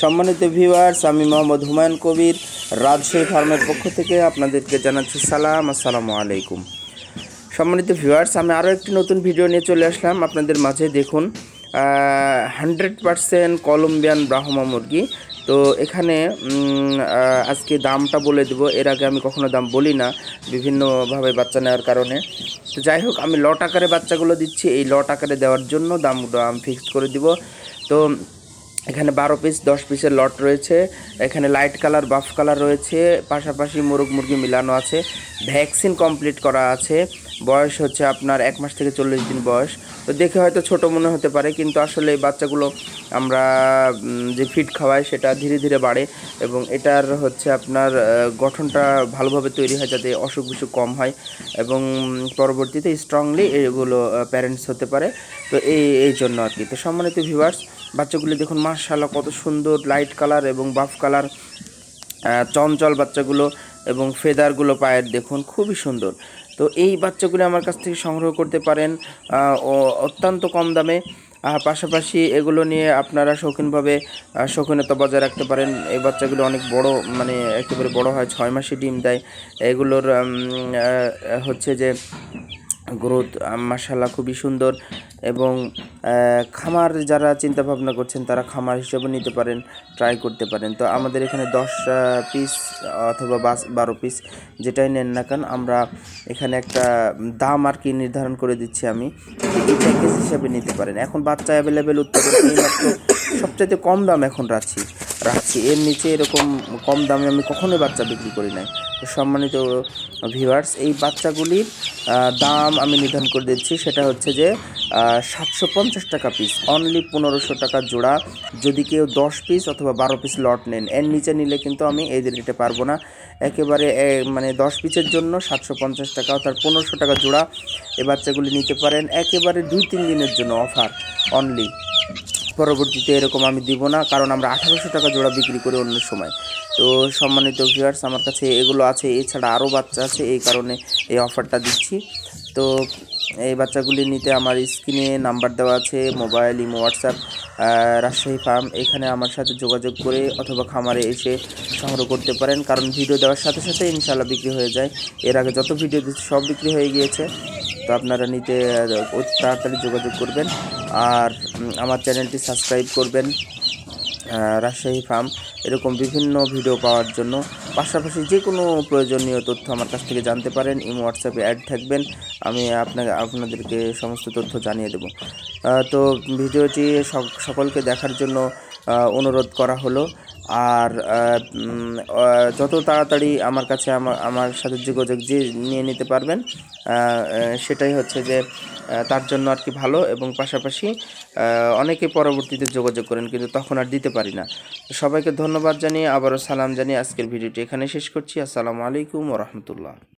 সম্মানিত ভিউয়ার্স আমি মোহাম্মদ হুমায়ুন কবির, রাজশাহী ফার্মের পক্ষ থেকে আপনাদেরকে জানাচ্ছি সালাম, আসসালামু আলাইকুম। সম্মানিত ভিউয়ার্স আমি আরও একটি নতুন ভিডিও নিয়ে চলে আসলাম। আপনাদের মাঝে দেখুন হান্ড্রেড পারসেন্ট কলম্বিয়ান ব্রাহ্মা মুরগি। তো এখানে আজকে দামটা বলে দেবো। এর আগে আমি কখনো দাম বলি না, বিভিন্নভাবে বাচ্চা নেওয়ার কারণে। তো যাই হোক, আমি লট আকারে বাচ্চাগুলো দিচ্ছি। এই লট আকারে দেওয়ার জন্য দামগুলো আমি ফিক্সড করে দিব। তো এখানে বারো পিস দশ পিসের লট রয়েছে। এখানে লাইট কালার বাফ কালার রয়েছে। পাশাপাশি মোরগ মুরগি মিলানো আছে। ভ্যাকসিন কমপ্লিট করা আছে। বয়স হচ্ছে আপনার এক মাস থেকে চল্লিশ দিন বয়স। তো দেখে হয়তো ছোট মনে হতে পারে, কিন্তু আসলে এই বাচ্চাগুলো আমরা যে ফিড খাওয়াই সেটা ধীরে ধীরে বাড়ে এবং এটার হচ্ছে আপনার গঠনটা ভালোভাবে তৈরি হয় যাতে অসুখ বিসুখ কম হয় এবং পরবর্তীতে স্ট্রংলি এগুলো প্যারেন্টস হতে পারে। তো এই এই জন্য আর কি। তো সম্মানিত ভিউয়ার্স বাচ্চাগুলি দেখুন মার্শাল্লাহ কত সুন্দর লাইট কালার এবং বাফ কালার চঞ্চল বাচ্চাগুলো এবং ফেদারগুলো পায়ের দেখুন, খুবই সুন্দর। তো এই বাচ্চাগুলো আমার কাছ থেকে সংগ্রহ করতে পারেন অত্যন্ত কম দামে। পাশাপাশি এগুলো নিয়ে আপনারা শৌখিনভাবে শৌখিনতা বজায় রাখতে পারেন। এই বাচ্চাগুলো অনেক বড় মানে একেবারে বড় হয়, ছয় মাসে ডিম দেয়। এগুলোর হচ্ছে যে গ্রোথ মাসাল্লাহ খুবই সুন্দর। এবং খামার যারা চিন্তা ভাবনা করছেন তারা খামার হিসেবে নিতে পারেন ট্রাই করতে পারেন। তো আমাদের এখানে দশ পিস অথবা বাস, বারো পিস যেটাই নেন না কেন আমরা এখানে একটা দাম আর কি নির্ধারণ করে দিচ্ছি আমি। এই প্যাকেজ হিসাবে নিতে পারেন। এখন বাচ্চা অ্যাভেলেবেল উৎপাদন এইমাত্র সবচাইতে কম দাম এখন রাখছি রাখছি। এর নিচে এরকম কম দামে আমি কখনোই বাচ্চা বিক্রি করি নাই। সম্মানিত ভিউয়ার্স এই বাচ্চাগুলির দাম আমি নির্ধারণ করে দিচ্ছি। সেটা হচ্ছে যে সাতশো পঞ্চাশ টাকা পিস অনলি পনেরোশো টাকা জোড়া। যদি কেউ দশ পিস অথবা বারো পিস লট নেন, এর নিচে নিলে কিন্তু আমি এই দিতে পারব না। একেবারে মানে দশ পিসের জন্য সাতশো পঞ্চাশ টাকা অর্থাৎ পনেরোশো টাকা জোড়া। এই বাচ্চাগুলি নিতে পারেন। একেবারে দুই, তিন দিনের জন্য অফার অনলি পরবর্তীতে এরকম আমি দিব না, কারণ আমরা আঠারোশো টাকা জোড়া বিক্রি করি অন্য সময়। তো সম্মানিত ভিউয়ার্স আমার কাছে এগুলো আছে, এছাড়া আরও বাচ্চা আছে, এই কারণে এই অফারটা দিচ্ছি। তো এই বাচ্চাগুলি নিতে আমার স্ক্রিনে নাম্বার দেওয়া আছে, mobile, imo, WhatsApp Rajshahi farm, এখানে আমার সাথে যোগাযোগ করে অথবা খামারে এসে সংগ্রহ করতে পারেন, কারণ ভিডিও দেওয়ার সাথে সাথে ইনশাল্লাহ বিক্রি হয়ে যায়। এর আগে যত ভিডিও দিচ্ছি সব বিক্রি হয়ে গিয়েছে। আপনারা নিতে অতি তাড়াতাড়ি যোগাযোগ করবেন। আর আমার চ্যানেলটি সাবস্ক্রাইব করবেন রাজশাহী ফার্ম। এরকম বিভিন্ন ভিডিও পাওয়ার জন্য। পাশাপাশি যে কোনো প্রয়োজনীয় তথ্য আমার কাছ থেকে জানতে পারেন। ইমো, হোয়াটসঅ্যাপে অ্যাড থাকবেন। আমি আপনাকে, আপনাদেরকে সমস্ত তথ্য জানিয়ে দেব। তো ভিডিওটি সক- সকলকে দেখার জন্য অনুরোধ করা হলো। আর যত তাড়াতাড়ি আমার কাছে আমার আমার সাথে যোগাযোগ যে নিয়ে নিতে পারবেন সেটাই হচ্ছে যে তার জন্য আর কি ভালো এবং পাশাপাশি অনেকে পরবর্তীতে যোগাযোগ করেন কিন্তু তখন আর দিতে পারি না। সবাইকে ধন্যবাদ জানিয়ে আবারও সালাম জানিয়ে আজকের ভিডিওটি এখানে শেষ করছি। আসসালামু আলাইকুম রহমতুল্লাহ।